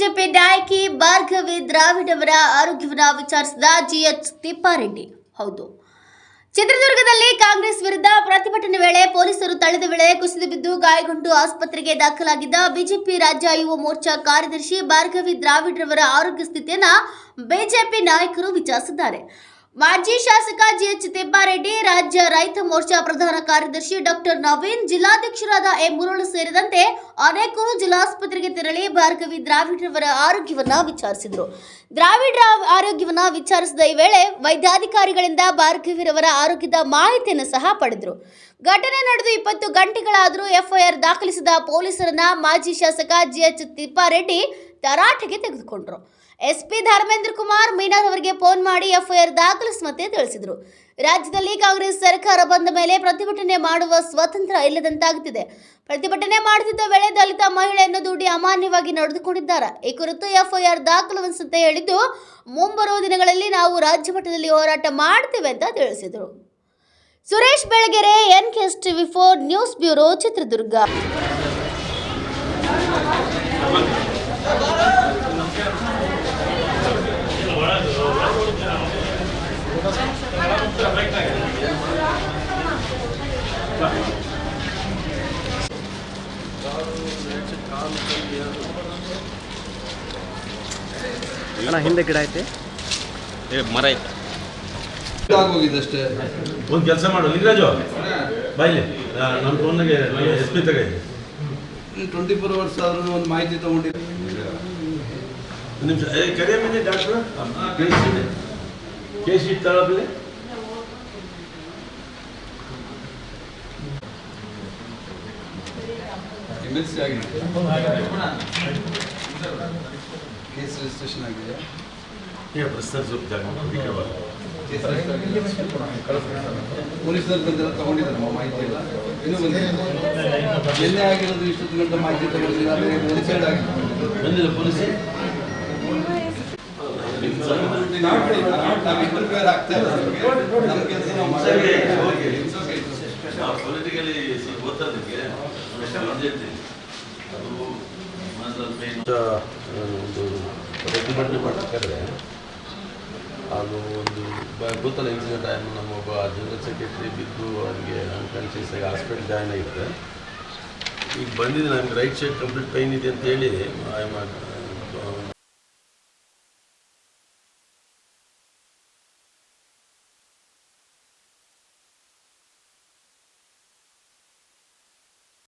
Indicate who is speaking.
Speaker 1: BJP ನಾಯಕಿ ಭಾರ್ಗವಿ ದ್ರಾವಿಡ್ ಅವರ ಆರೋಗ್ಯವನ್ನ ವಿಚಾರಿಸಿದ ಜಿಎಚ್ ತಿಪ್ಪಾರೆಡ್ಡಿ. ಹೌದು. ಚಿತ್ರದುರ್ಗದಲ್ಲಿ ಕಾಂಗ್ರೆಸ್ ವಿರುದ್ಧ ಪ್ರತಿಭಟನೆ ವೇಳೆ ಪೊಲೀಸರು ತಳೆದ ವೇಳೆ ಕುಸಿದು ಬಿದ್ದು ಗಾಯಗೊಂಡು ಆಸ್ಪತ್ರೆಗೆ ದಾಖಲಾಗಿದ್ದ ಬಿಜೆಪಿ ರಾಜ್ಯ ಯುವ ಮೋರ್ಚಾ ಕಾರ್ಯದರ್ಶಿ ಭಾರ್ಗವಿ ದ್ರಾವಿಡ್ ರವರ ಆರೋಗ್ಯ ಸ್ಥಿತಿಯನ್ನ ಬಿಜೆಪಿ ನಾಯಕರು ವಿಚಾರಿಸಿದ್ದಾರೆ. ಮಾಜಿ ಶಾಸಕ ಜಿಎಚ್ ತಿಪ್ಪಾರೆಡ್ಡಿ, ರಾಜ್ಯ ರೈತ ಮೋರ್ಚಾ ಪ್ರಧಾನ ಕಾರ್ಯದರ್ಶಿ ಡಾಕ್ಟರ್ ನವೀನ್, ಜಿಲ್ಲಾಧ್ಯಕ್ಷರಾದ ಎ ಮುರುಳು ಸೇರಿದಂತೆ ಅನೇಕರು ಜಿಲ್ಲಾಸ್ಪತ್ರೆಗೆ ತೆರಳಿ ಭಾರ್ಗವಿ ದ್ರಾವಿಡ್ ರವರ ಆರೋಗ್ಯವನ್ನ ವಿಚಾರಿಸಿದರು. ದ್ರಾವಿಡ್ ರಾವ್ ಆರೋಗ್ಯವನ್ನ ವಿಚಾರಿಸಿದ ಈ ವೇಳೆ ವೈದ್ಯಾಧಿಕಾರಿಗಳಿಂದ ಭಾರ್ಗವಿರವರ ಆರೋಗ್ಯದ ಮಾಹಿತಿಯನ್ನು ಸಹ ಪಡೆದರು. ಘಟನೆ ನಡೆದು ಇಪ್ಪತ್ತು ಗಂಟೆಗಳಾದರೂ ಎಫ್ಐಆರ್ ದಾಖಲಿಸಿದ ಪೊಲೀಸರನ್ನ ಮಾಜಿ ಶಾಸಕ ಜಿಎಚ್ ತಿಪ್ಪಾರೆಡ್ಡಿ ತರಾಟೆಗೆ ತೆಗೆದುಕೊಂಡರು. ಎಸ್ಪಿ ಧರ್ಮೇಂದ್ರ ಕುಮಾರ್ ಮೀನಾ ಅವರಿಗೆ ಫೋನ್ ಮಾಡಿ ಎಫ್ಐಆರ್ ದಾಖಲಿಸುವಂತೆ ತಿಳಿಸಿದರು. ರಾಜ್ಯದಲ್ಲಿ ಕಾಂಗ್ರೆಸ್ ಸರ್ಕಾರ ಬಂದ ಮೇಲೆ ಪ್ರತಿಭಟನೆ ಮಾಡುವ ಸ್ವಾತಂತ್ರ್ಯ ಇಲ್ಲದಂತಾಗುತ್ತಿದೆ. ಪ್ರತಿಭಟನೆ ಮಾಡುತ್ತಿದ್ದ ವೇಳೆ ದಲಿತ ಮಹಿಳೆಯನ್ನು ದೂಡಿ ಅಮಾನ್ಯವಾಗಿ ನಡೆದುಕೊಂಡಿದ್ದಾರೆ. ಈ ಕುರಿತು ಎಫ್ಐಆರ್ ದಾಖಲಿಸುವಂತೆ ಹೇಳಿದ್ದು, ಮುಂಬರುವ ದಿನಗಳಲ್ಲಿ ನಾವು ರಾಜ್ಯ ಮಟ್ಟದಲ್ಲಿ ಹೋರಾಟ ಮಾಡ್ತೇವೆ ಅಂತ ತಿಳಿಸಿದರು. Suresh Belagere N ಕೆಸ್ TV four news bureau, Chitradurga.
Speaker 2: ಅಣ್ಣ ಹಿಂದೆ ಗಿಡ ಐತೆ.
Speaker 3: ಏ ಮರ ಐತೆ.
Speaker 4: ಹೋಗಿದಷ್ಟೇ
Speaker 5: ಒಂದು ಕೆಲಸ ಮಾಡು ಲಿಂಗರಾಜು. ಬಾಯ್ಲಿ ನಮ್ಮ ಫೋನ್ಗೆ ಎಸ್ ಪಿ ತಗೈತೆ
Speaker 4: ಟ್ವೆಂಟಿ ಫೋರ್ ಅವರ್ಸ್ ಆದ್ರೂ ಒಂದು ಮಾಹಿತಿ ತಗೊಂಡಿದ್ದೆ
Speaker 5: ಒಂದು ನಿಮಿಷ. ಏ ಕರಿಯ ಮೇಲೆ doctor? K C K C ತಗೊಳ್ಳಿ
Speaker 4: ಎಂ ಎಲ್ ಸಿ ಆಗಿದೆ ಕೇಸ್ ರಿಜಿಸ್ಟ್ರೇಷನ್ ಆಗಿದೆ ಪೊಲೀಸರು ಬಂದೆಲ್ಲ ತಗೊಂಡಿದ್ದಾರೆ ಮಾಹಿತಿ ಎಲ್ಲ ಇನ್ನೂ ಬಂದಿಲ್ಲ ಎಲ್ಲೇ ಆಗಿರೋದು ಇಷ್ಟೊತ್ತು ಗಂಟೆ ಮಾಹಿತಿ ತಗೊಂಡಿಲ್ಲ ಪೊಲೀಸ್ ಸೈಡ್ ಆಗಿದೆ
Speaker 5: ಬಂದಿಲ್ಲ ಪೊಲೀಸ್
Speaker 4: ಆಗ್ತಾ ಇಲ್ಲ ನಮ್ಮ ಕೆಲಸ ನಾವು ಮಾಡಿ
Speaker 5: ಗೊತ್ತದಕ್ಕೆ ಅದು ಸ್ವಲ್ಪ ಒಂದು ಪ್ರತಿಭಟನೆ ಮಾಡಬೇಕಾದ್ರೆ ಅದು ಒಂದು ಗೊತ್ತಲ್ಲ ಇನ್ಸಿಡೆಂಟ್ ಟೈಮ್ ನಮ್ಮ ಒಬ್ಬ ಜನರಲ್ ಸೆಕ್ರೆಟರಿ ಬಿದ್ದು ಅವನಿಗೆ ಅನ್ಕಾನ್ಷಿಯಸ್ ಆಗಿ ಹಾಸ್ಪಿಟಲ್ ಜಾಯ್ನ್ ಆಗಿತ್ತು ಈಗ ಬಂದಿದೆ, ನನಗೆ ರೈಟ್ ಸೈಡ್ ಕಂಪ್ಲೀಟ್ ಪೈನ್ ಇದೆ ಅಂತೇಳಿ